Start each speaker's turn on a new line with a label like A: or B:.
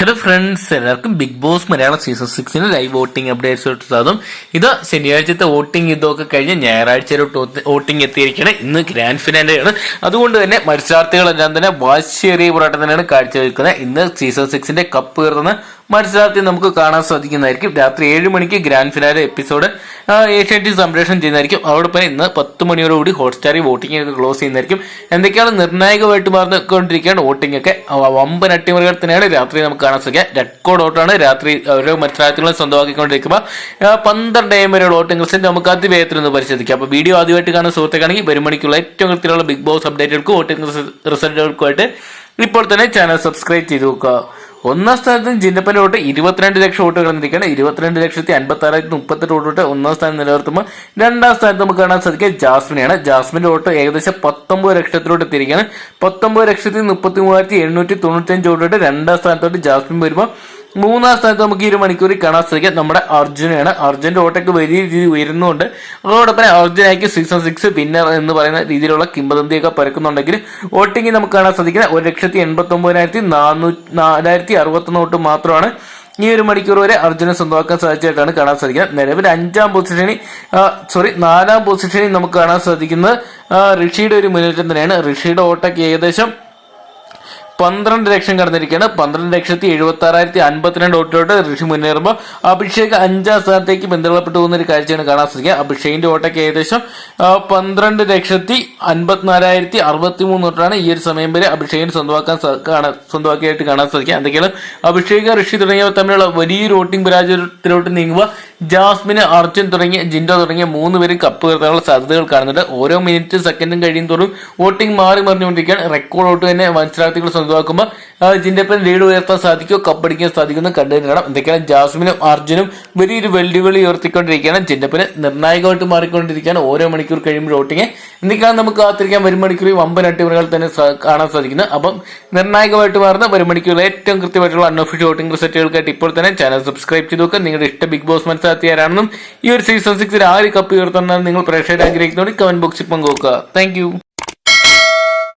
A: Hello friends എല്ലാവർക്കും big boss Malayalam season സിക്സിന് live voting updates സാധനം ഇത് ശനിയാഴ്ചത്തെ വോട്ടിംഗ് ഇതൊക്കെ കഴിഞ്ഞ് ഞായറാഴ്ചയിലോട്ട് വോട്ടിംഗ് എത്തിയിരിക്കണം ഇന്ന് ഗ്രാൻഡ് ഫിനാലെയാണ് അതുകൊണ്ട് തന്നെ മത്സരാർത്ഥികളെല്ലാം തന്നെ വാശിയേറിയ പോരാട്ടം തന്നെയാണ് കാഴ്ചവെക്കുന്നത്. ഇന്ന് സീസൺ സിക്സിന്റെ കപ്പ് ഉയർത്തുന്ന മത്സരാർത്ഥി നമുക്ക് കാണാൻ സാധിക്കുന്നതായിരിക്കും. രാത്രി ഏഴ് മണിക്ക് ഗ്രാൻഡ് ഫിനാലെ എപ്പിസോഡ് ഏഷ്യാനെറ്റ് സംപ്രേഷണം ചെയ്യുന്നതായിരിക്കും. അതോടൊപ്പം ഇന്ന് പത്ത് മണിയോടുകൂടി ഹോട്ട്സ്റ്റാറിൽ വോട്ടിംഗ് ഒക്കെ ക്ലോസ് ചെയ്യുന്നതായിരിക്കും. എന്തൊക്കെയാണ് നിർണായകമായിട്ട് മാറിക്കൊണ്ടിരിക്കുകയാണ് വോട്ടിംഗ് ഒക്കെ. വമ്പൻ അട്ടിമറികൾ തന്നെയാണ് രാത്രി നമുക്ക് കാണാൻ സാധിക്കുക റെക്കോർഡ് ഡോട്ടാണ് രാത്രി ഓരോ മത്സരാർത്ഥികളും സ്വന്തമാക്കിക്കൊണ്ടിരിക്കുമ്പോൾ പന്ത്രണ്ട് എം വരെയുള്ള വോട്ടിംഗ് റിസൾട്ട് നമുക്ക് അതിവേഗത്തിൽ ഒന്ന് പരിശോധിക്കാം. അപ്പോൾ വീഡിയോ ആദ്യമായിട്ട് കാണുന്ന സുഹൃത്തുക്കാണെങ്കിൽ വരുമണിക്കുള്ള ഏറ്റവും കൃത്യമുള്ള ബിഗ് ബോസ് അപ്ഡേറ്റുകൾക്കും വോട്ടിംഗ് റിസൾട്ടുകൾക്കുമായിട്ട് ഇപ്പോൾ തന്നെ ചാനൽ സബ്സ്ക്രൈബ് ചെയ്ത് നോക്കുക. ഒന്നാം സ്ഥാനത്ത് ജിന്നപ്പന്റെ വോട്ട് ഇരുപത്തിരണ്ട് ലക്ഷം വോട്ട് കിടന്നിരിക്കുകയാണ് ഇരുപത്തിരണ്ട് ലക്ഷത്തി അൻപത്തി ആറായിരത്തി മുപ്പത്തെട്ട് വോട്ട് ഒന്നാം സ്ഥാനം നിലനിർത്തുമ്പോൾ രണ്ടാം സ്ഥാനത്ത് നമുക്ക് കാണാൻ സാധിക്കുക ജാസ്മിനെയാണ്. ജാസ്മിന്റെ വോട്ട് ഏകദേശം പത്തൊമ്പത് ലക്ഷത്തിലോട്ട് എത്തിയിരിക്കുകയാണ്. പത്തൊമ്പത് ലക്ഷത്തി മുപ്പത്തി മൂവായിരത്തി എണ്ണൂറ്റി തൊണ്ണൂറ്റഞ്ച് വോട്ട് രണ്ടാം സ്ഥാനത്തോട്ട് ജാസ്മിൻ വരുമ്പോൾ മൂന്നാം സ്ഥാനത്ത് നമുക്ക് ഈ ഒരു മണിക്കൂറിൽ കാണാൻ സാധിക്കുക നമ്മുടെ അർജുനാണ് അർജുന്റെ ഓട്ടൊക്കെ വലിയ രീതിയിൽ ഉയരുന്നുണ്ട്. അതോടൊപ്പം തന്നെ അർജുനായിക്ക് സീസൺ സിക്സ് വിന്നർ എന്ന് പറയുന്ന രീതിയിലുള്ള കിംബദന്തിയൊക്കെ പരക്കുന്നുണ്ടെങ്കിൽ വോട്ടിംഗ് നമുക്ക് കാണാൻ സാധിക്കുന്ന ഒരു ലക്ഷത്തി എൺപത്തി ഒമ്പതിനായിരത്തി നാനൂറ്റി നാലായിരത്തി അറുപത്തൊന്ന് വോട്ട് മാത്രമാണ് ഈ ഒരു മണിക്കൂർ വരെ അർജുനെ സ്വന്തമാക്കാൻ സാധിച്ചതായിട്ടാണ് കാണാൻ സാധിക്കുന്നത്. നിലവിൽ അഞ്ചാം പൊസിഷനിൽ സോറി നാലാം പൊസിഷനിൽ നമുക്ക് കാണാൻ സാധിക്കുന്നത് ഋഷിയുടെ ഒരു മുന്നേറ്റം തന്നെയാണ്. ഋഷിയുടെ ഓട്ടൊക്കെ ഏകദേശം പന്ത്രണ്ട് ലക്ഷം കടന്നിരിക്കുകയാണ്. പന്ത്രണ്ട് ലക്ഷത്തി എഴുപത്തി ആറായിരത്തി അൻപത്തിരണ്ട് വോട്ടിലോട്ട് ഋഷി മുന്നേറുമ്പോൾ അഭിഷേക് അഞ്ചാം സ്ഥാനത്തേക്ക് ബന്ധപ്പെട്ട് പോകുന്ന ഒരു കാഴ്ചയാണ് കാണാൻ സാധിക്കുക. അഭിഷേകിന്റെ വോട്ടൊക്കെ ഏകദേശം പന്ത്രണ്ട് ലക്ഷത്തി അൻപത്തിനാലായിരത്തി അറുപത്തി മൂന്ന് വോട്ടാണ് ഈ ഒരു സമയം വരെ അഭിഷേകിന് സ്വന്തമാക്കാൻ സ്വന്തമാക്കിയായിട്ട് കാണാൻ സാധിക്കുക. എന്തൊക്കെയാണ് അഭിഷേക് ഋഷി തുടങ്ങിയവർ തമ്മിലുള്ള വലിയൊരു വോട്ടിംഗ് പരാജയത്തിലോട്ട് നീങ്ങുമ്പോൾ ജാസ്മിന് അർജുൻ തുടങ്ങിയ ജിൻഡോ തുടങ്ങിയ മൂന്ന് പേരും കപ്പ് ഉയർത്താനുള്ള സാധ്യതകൾ കാണുന്നുണ്ട്. ഓരോ മിനിറ്റ് സെക്കൻഡും കഴിയും തോറും വോട്ടിംഗ് മാറി മറിഞ്ഞുകൊണ്ടിരിക്കുകയാണ്. റെക്കോർഡ് വോട്ട് തന്നെ മത്സരാർത്ഥികൾ സ്വന്തമാക്കുമ്പോൾ ജിൻഡപ്പൻ ലീഡ് ഉയർത്താൻ സാധിക്കുമോ? കപ്പടിക്കാൻ സാധിക്കുമെന്ന് കണ്ടു കാണാം. എന്തൊക്കെയാണ്? ജാസ്മിനും അർജുനും വലിയൊരു വെല്ലുവിളി ഉയർത്തിക്കൊണ്ടിരിക്കുകയാണ്. ജിൻഡപ്പന് നിർണായകമായിട്ട് മാറിക്കൊണ്ടിരിക്കുകയാണ്. ഓരോ മണിക്കൂർ കഴിയുമ്പോൾ ഓട്ടിങ് എന്തൊക്കെയാണ് നമുക്ക് കാത്തിരിക്കാൻ വരും മണിക്കൂറിൽ വമ്പൻ അട്ടിമറികൾ തന്നെ കാണാൻ സാധിക്കുന്നത് അപ്പം നിർണായകമായിട്ട് മാറുന്ന വരും മണിക്കൂറിൽ ഏറ്റവും കൃത്യമായിട്ടുള്ള അൺഒഫീഷ്യൽ വോട്ടിംഗ് റിസൾട്ടുകൾക്കായിട്ട് ഇപ്പോൾ തന്നെ ചാനൽ സബ്സ്ക്രൈബ് ചെയ്ത് നോക്കുക. നിങ്ങളുടെ ഇഷ്ട ബിഗ് ബോസ് മത്സരാർത്ഥി ആരാണെന്നും ഈ ഒരു സീസൺ സിക്സിൽ ആര് കപ്പ് ഉയർത്തുന്ന നിങ്ങൾ പ്രേക്ഷകർ ആഗ്രഹിക്കുന്നതോടെ കമന്റ് ബോക്സിൽ പങ്കുവെക്കുക. താങ്ക്